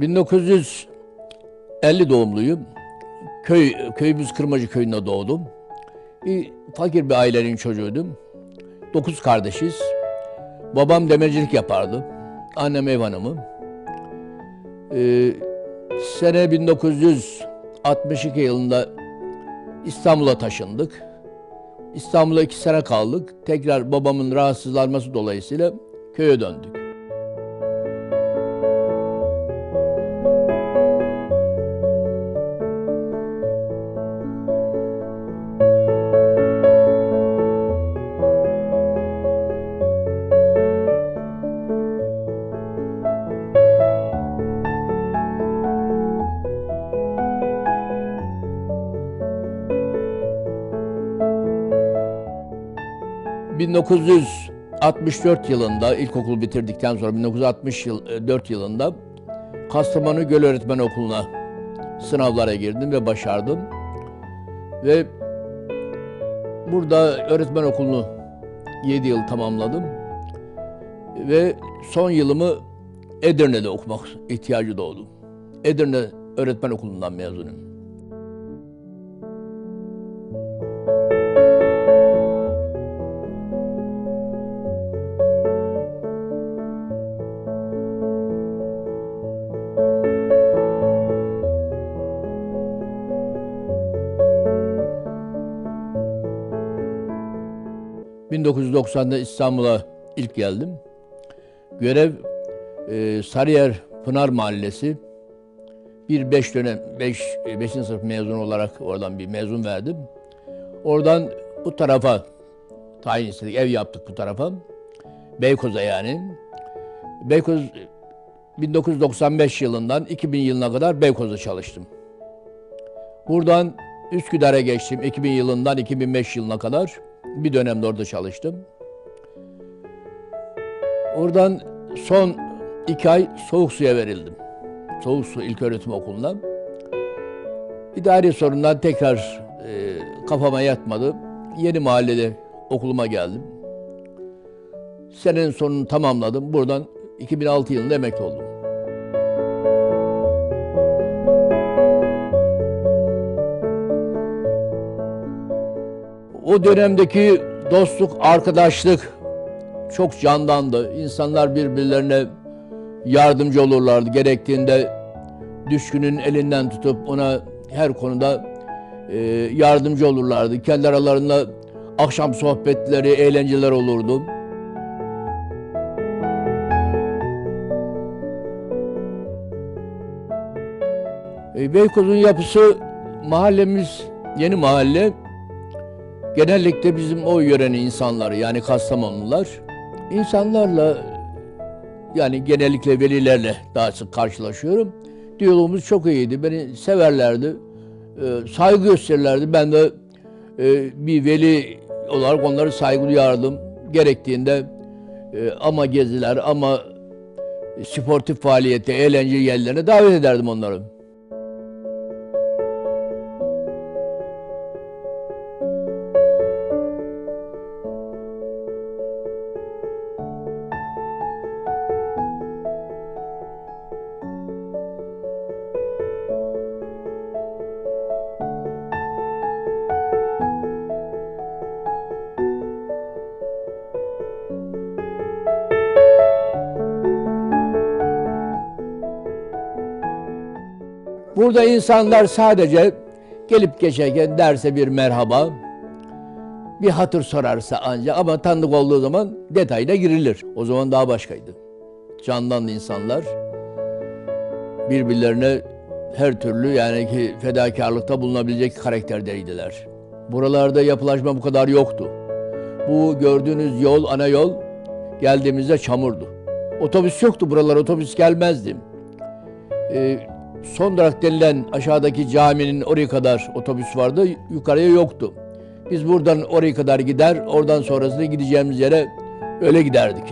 1950 doğumluyum. Köy, köyümüz Kırmacı köyünde doğdum. Bir fakir bir ailenin çocuğuydum. Dokuz kardeşiz. Babam demircilik yapardı. Annem ev hanımı. Ee, sene 1962 yılında İstanbul'a taşındık. İstanbul'a iki sene kaldık. Tekrar babamın rahatsızlanması dolayısıyla köye döndük. ...1964 yılında ilkokul bitirdikten sonra 1964 yılında Kastamonu Göl Öğretmen Okulu'na sınavlara girdim ve başardım. Ve burada öğretmen okulunu 7 yıl tamamladım. Ve son yılımı Edirne'de okumak ihtiyacı doğdu. Edirne Öğretmen Okulu'ndan mezunum. ...1990'da İstanbul'a ilk geldim. Görev e, Sarıyer Pınar Mahallesi. Bir beş dönem, beş, e, beşinci sınıf mezun olarak oradan bir mezun verdim. Oradan bu tarafa tayin istedik, ev yaptık bu tarafa. Beykoz'a yani. Beykoz 1995 yılından 2000 yılına kadar Beykoz'da çalıştım. Buradan Üsküdar'a geçtim 2000 yılından 2005 yılına kadar. Bir dönemde orada çalıştım. Oradan son iki ay soğuk suya verildim. Soğuk su ilköğretim okuluna. İdari sorundan tekrar e, kafama yatmadı. Yeni mahallede okuluma geldim. Senenin sonunu tamamladım. Buradan 2006 yılında emekli oldum. O dönemdeki dostluk, arkadaşlık çok candandı. İnsanlar birbirlerine yardımcı olurlardı. Gerektiğinde düşkünün elinden tutup ona her konuda e, yardımcı olurlardı. Kendi aralarında akşam sohbetleri, eğlenceler olurdu. E, Beykoz'un yapısı mahallemiz yeni mahalle. Genellikle bizim o yörenin insanları yani Kastamonlular insanlarla yani genellikle velilerle daha sık karşılaşıyorum. Diyalogumuz çok iyiydi. Beni severlerdi. E, saygı gösterirlerdi. Ben de e, bir veli olarak onları saygı duyardım. Gerektiğinde e, ama geziler ama sportif faaliyete, eğlence yerlerine davet ederdim onları. Burada insanlar sadece gelip geçerken derse bir merhaba, bir hatır sorarsa ancak ama tanıdık olduğu zaman detayına girilir. O zaman daha başkaydı. Candan insanlar birbirlerine her türlü yani ki fedakarlıkta bulunabilecek karakterdeydiler. Buralarda yapılaşma bu kadar yoktu. Bu gördüğünüz yol, ana yol geldiğimizde çamurdu. Otobüs yoktu buralar, otobüs gelmezdi. Ee, son durak denilen aşağıdaki caminin oraya kadar otobüs vardı, yukarıya yoktu. Biz buradan oraya kadar gider, oradan sonrasında gideceğimiz yere öyle giderdik.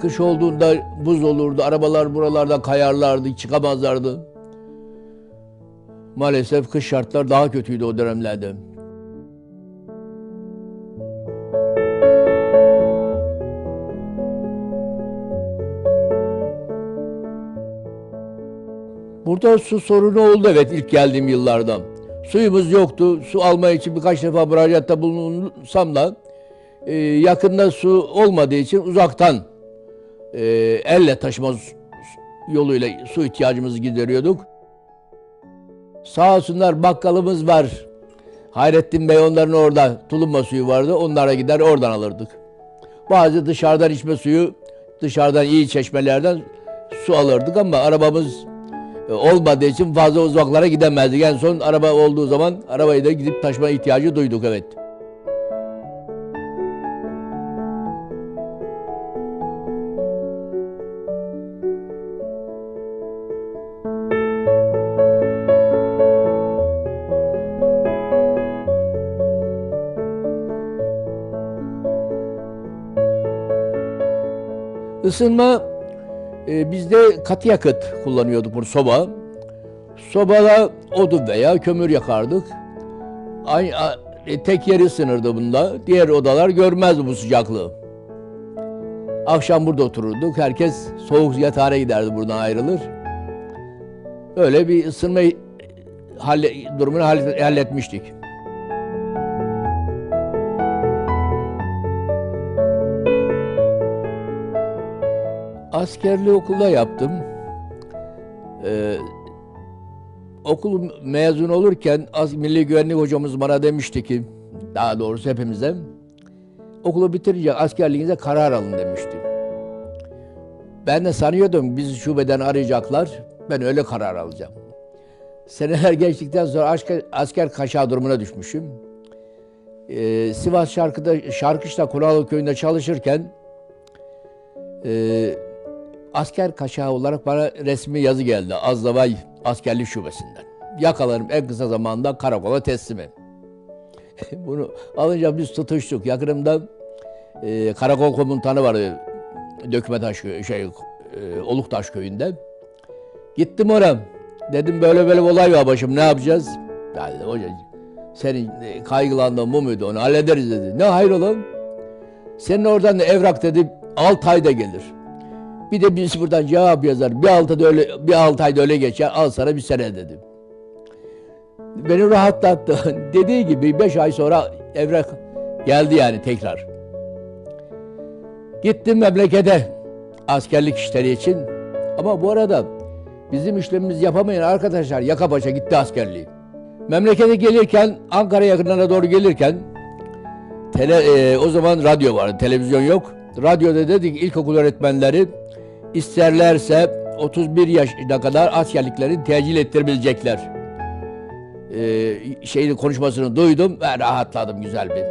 Kış olduğunda buz olurdu, arabalar buralarda kayarlardı, çıkamazlardı. Maalesef kış şartlar daha kötüydü o dönemlerde. Burada su sorunu oldu evet ilk geldiğim yıllarda. Suyumuz yoktu. Su alma için birkaç defa müracaatta bulunsam da e, yakında su olmadığı için uzaktan e, elle taşıma yoluyla su ihtiyacımızı gideriyorduk. Sağ olsunlar bakkalımız var. Hayrettin Bey onların orada tulumba suyu vardı. Onlara gider oradan alırdık. Bazı dışarıdan içme suyu, dışarıdan iyi çeşmelerden su alırdık ama arabamız e, olmadığı için fazla uzaklara gidemezdik. En son araba olduğu zaman arabayı da gidip taşıma ihtiyacı duyduk evet. Isınma e, bizde katı yakıt kullanıyorduk bunu soba. Sobada odun veya kömür yakardık. Aynı, e, tek yer ısınırdı bunda. Diğer odalar görmezdi bu sıcaklığı. Akşam burada otururduk. Herkes soğuk yatağına giderdi buradan ayrılır. Öyle bir ısınma halle, durumunu halle- halletmiştik. Askerliği okulda yaptım. Ee, okul mezun olurken az milli güvenlik hocamız bana demişti ki, daha doğrusu hepimize, okulu bitirince askerliğinize karar alın demişti. Ben de sanıyordum bizi şubeden arayacaklar, ben öyle karar alacağım. Seneler geçtikten sonra asker, asker kaşağı durumuna düşmüşüm. Ee, Sivas Şarkı'da, Şarkışla Kunalı Köyü'nde çalışırken e, asker kaşağı olarak bana resmi yazı geldi. Azdavay Askerlik Şubesi'nden. Yakalarım en kısa zamanda karakola teslimi. Bunu alınca biz tutuştuk. Yakınımda e, karakol komutanı vardı. Dökmetaş şey, e, Oluktaş köyünde. Gittim oraya. Dedim böyle böyle olay var başım ne yapacağız? Yani hoca senin e, kaygılandığın bu muydu onu hallederiz dedi. Ne hayrola? Senin oradan da evrak dedi 6 ayda gelir. Bir de birisi buradan cevap yazar. Bir altı öyle bir altı ayda öyle geçer. Al sana bir sene dedim. Beni rahatlattı. Dediği gibi beş ay sonra evrak geldi yani tekrar. Gittim memlekete askerlik işleri için. Ama bu arada bizim işlemimizi yapamayan arkadaşlar yaka paça gitti askerliği. Memlekete gelirken Ankara yakınlarına doğru gelirken tele, e, o zaman radyo vardı televizyon yok. Radyoda dedik ilkokul öğretmenleri isterlerse 31 yaşına kadar askerliklerini tecil ettirebilecekler. Ee, şeyin konuşmasını duydum ve rahatladım güzel bir.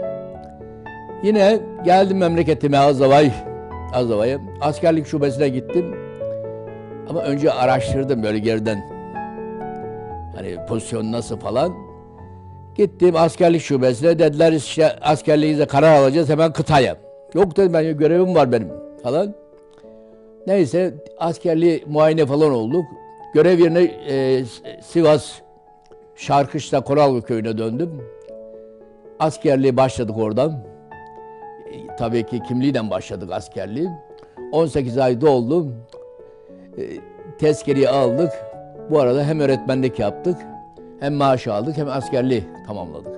Yine geldim memleketime Azavay, Azavay'a. Askerlik şubesine gittim. Ama önce araştırdım böyle geriden. Hani pozisyon nasıl falan. Gittim askerlik şubesine dediler işte askerliğinize karar alacağız hemen kıtaya. Yok dedim ben görevim var benim falan. Neyse askerliği muayene falan olduk. Görev yerine e, Sivas Şarkışla Korallı köyüne döndüm. Askerliği başladık oradan. E, tabii ki kimliğiyle başladık askerliği. 18 ay doldu. E, tezkereyi aldık. Bu arada hem öğretmenlik yaptık, hem maaş aldık, hem askerliği tamamladık.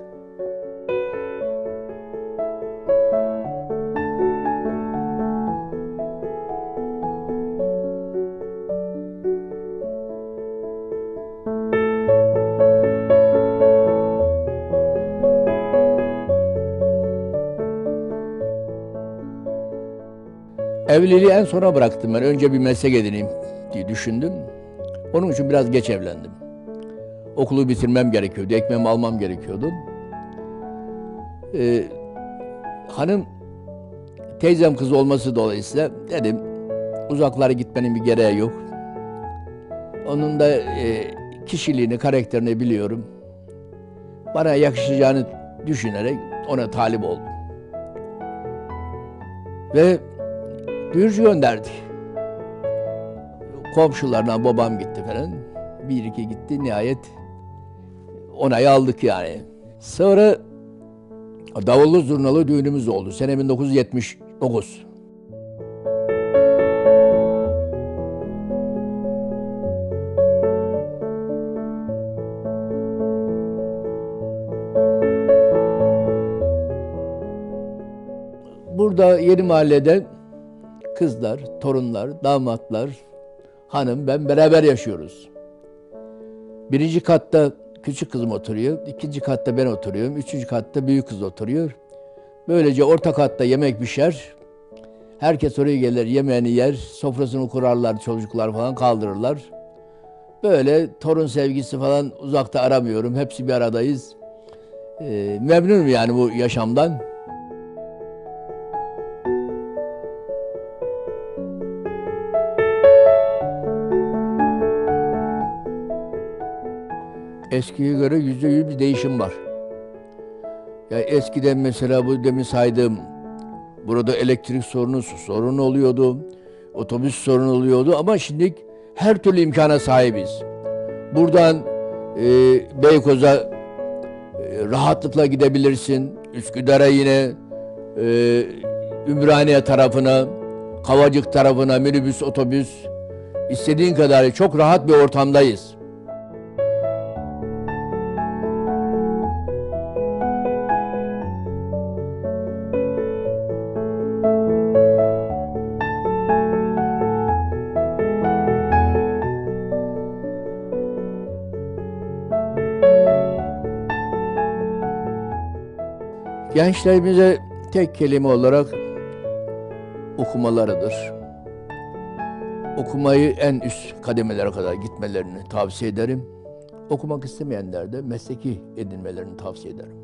Evliliği en sona bıraktım ben. Önce bir meslek edineyim diye düşündüm. Onun için biraz geç evlendim. Okulu bitirmem gerekiyordu, ekmeğimi almam gerekiyordu. Ee, hanım teyzem kızı olması dolayısıyla dedim uzaklara gitmenin bir gereği yok. Onun da e, kişiliğini, karakterini biliyorum. Bana yakışacağını düşünerek ona talip oldum. Ve duyurucu gönderdik. Komşularına babam gitti falan. Bir iki gitti nihayet onayı aldık yani. Sonra davullu zurnalı düğünümüz oldu. Sene 1979. Burada yeni mahallede kızlar, torunlar, damatlar, hanım ben beraber yaşıyoruz. Birinci katta küçük kızım oturuyor, ikinci katta ben oturuyorum, üçüncü katta büyük kız oturuyor. Böylece orta katta yemek pişer. Herkes oraya gelir, yemeğini yer, sofrasını kurarlar, çocuklar falan kaldırırlar. Böyle torun sevgisi falan uzakta aramıyorum. Hepsi bir aradayız. Ee, memnunum yani bu yaşamdan. Eskiye göre yüzde yüz bir değişim var. Ya eskiden mesela bu demin saydığım burada elektrik sorunu, su sorunu oluyordu, otobüs sorunu oluyordu ama şimdi her türlü imkana sahibiz. Buradan e, Beykoz'a e, rahatlıkla gidebilirsin. Üsküdar'a yine e, Ümraniye tarafına, Kavacık tarafına minibüs, otobüs istediğin kadar çok rahat bir ortamdayız. Gençlerimize tek kelime olarak okumalarıdır. Okumayı en üst kademelere kadar gitmelerini tavsiye ederim. Okumak istemeyenler de mesleki edinmelerini tavsiye ederim.